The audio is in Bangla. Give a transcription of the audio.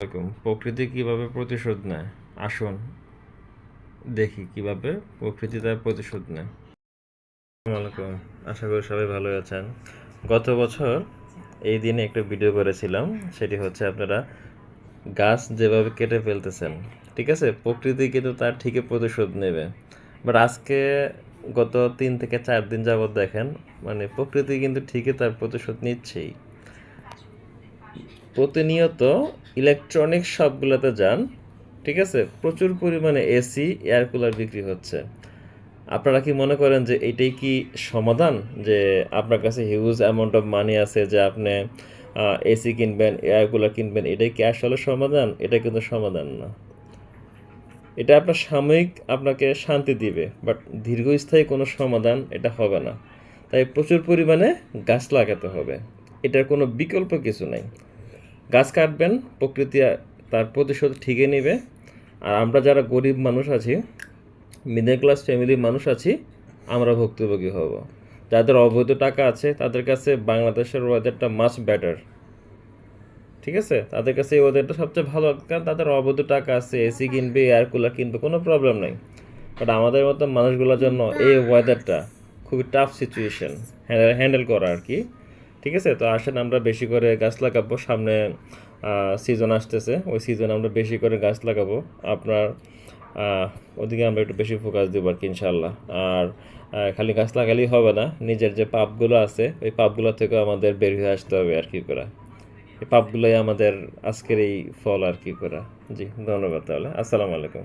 এরকম, প্রকৃতি কীভাবে প্রতিশোধ নেয়? আসুন, দেখি কীভাবে প্রকৃতি তার প্রতিশোধ নেয়। আসসালামাইকুম আশা করি সবাই ভালো আছেন। গত বছর এই দিনে একটা ভিডিও করেছিলাম, সেটি হচ্ছে আপনারা গাছ যেভাবে কেটে ফেলতেছেন, ঠিক আছে? প্রকৃতি কিন্তু তার ঠিকই প্রতিশোধ নেবে। বাট আজকে গত তিন থেকে চার দিন যাবৎ দেখেন মানে প্রকৃতি কিন্তু ঠিকই তার প্রতিশোধ নিচ্ছেই। প্রতিনিয়ত ইলেকট্রনিক শপগুলোতে যান, ঠিক আছে? প্রচুর পরিমাণে এসি এয়ার কুলার বিক্রি হচ্ছে। আপনারা কি মনে করেন যে এটাই কি সমাধান? যে আপনার কাছে হিউজ অ্যামাউন্ট অফ মানি আছে যে আপনি এসি কিনবেন এয়ার কুলার কিনবেন, এটাই কি আসলে সমাধান? এটা কিন্তু সমাধান না। এটা আপনার সাময়িক আপনাকে শান্তি দিবে বাট দীর্ঘস্থায়ী কোনো সমাধান এটা হবে না। তাই প্রচুর পরিমাণে গাছ লাগাতে হবে। এটার কোনো বিকল্প কিছু নাই। গাছ কাটবেন, প্রকৃতি তার প্রতিশোধ ঠিকই নেবে। আর আমরা যারা গরিব মানুষ আছি মিডল ক্লাস ফ্যামিলির মানুষ আছি, আমরা ভুক্তভোগী হব। যাদের অবৈধ টাকা আছে, তাদের কাছে বাংলাদেশের ওয়েদারটা মাছ বেটার ঠিক আছে? তাদের কাছে এই ওয়েদারটা সবচেয়ে ভালো, কারণ তাদের অবৈধ টাকা আছে, এসি কিনবে এয়ার কুলার কিনবে, কোনো প্রবলেম নেই। বাট আমাদের মতো মানুষগুলোর জন্য এই ওয়েদারটা খুবই টাফ সিচুয়েশন হ্যান্ডেল করা আর কি। ঠিক আছে? তো আসেন, আমরা বেশি করে গাছ লাগাবো। সামনে সিজন আসতেছে। ওই সিজনে আমরা বেশি করে গাছ লাগাবো। আপনার ওদিকে আমরা একটু বেশি ফোকাস দেবো আর কি ইনশাল্লাহ আর খালি গাছ লাগালেই হবে না। নিজের যে পাপগুলো আছে, ওই পাপগুলো থেকেও আমাদের বের হয়ে আসতে হবে আর কি করা। এই পাপগুলোই আমাদের আজকের এই ফল আর কি করা। জি, ধন্যবাদ তাহলে। আসসালামু আলাইকুম।